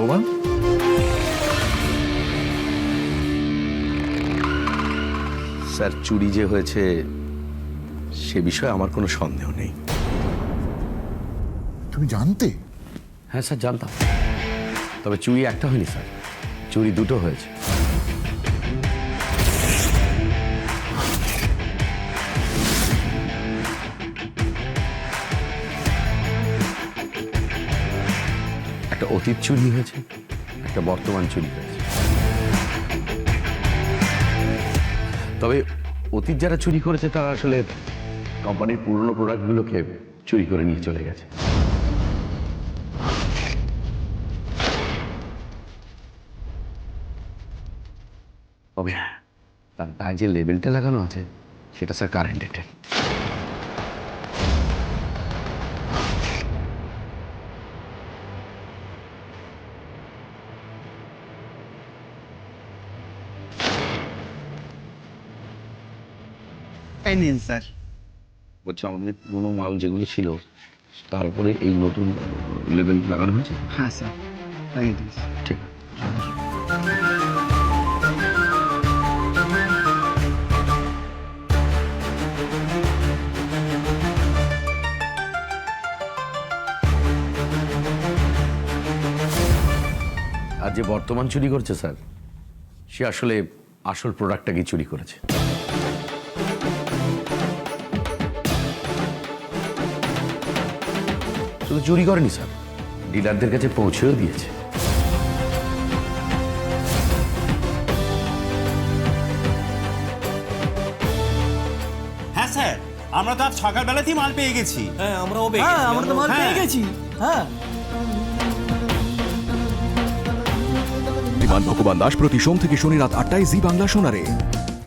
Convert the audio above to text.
ভগবান স্যার চুরি যে হয়েছে সে বিষয়ে আমার কোনো সন্দেহ নেই। তুমি জানতে? হ্যাঁ স্যার জানতাম। তবে চুরি একটা হয়নি স্যার। চুরি দুটো হয়েছে। একটা অতীত চুরি হয়েছে একটা বর্তমান চুরি হয়েছে। তবে অতীত যারা চুরি করেছে তারা আসলে কোম্পানির পুরনো প্রোডাক্টগুলোকে চুরি করে নিয়ে চলে গেছে। তবে হ্যাঁ, তার যে লেবেলটা লাগানো আছে সেটা স্যার কারেন্ট এই নিন স্যার। বলছি আমাদের পুরোনো মাল যেগুলো ছিল তারপরে এই নতুন লেবেল লাগানো হয়েছে? হ্যাঁ স্যার। লাগিয়ে দিয়েছি ঠিক। আর যে বর্তমান চুরি করছে স্যার সে আসলে আসল প্রোডাক্টটাকে চুরি করেছে। শুধু চুরি করেনি স্যার। ডিলারদের কাছে পৌঁছেও দিয়েছে। হ্যাঁ স্যার আমরা তো আজ সকালবেলাতেই মাল পেয়ে গেছি। হ্যাঁ আমরাও পেয়ে হ্যাঁ আমরা তো মাল পেয়ে হ্যাঁ। গেছি হ্যাঁ। বিমান ভগবান দাস প্রতি সোম থেকে শনি রাত আটটায় জি বাংলা শোনারে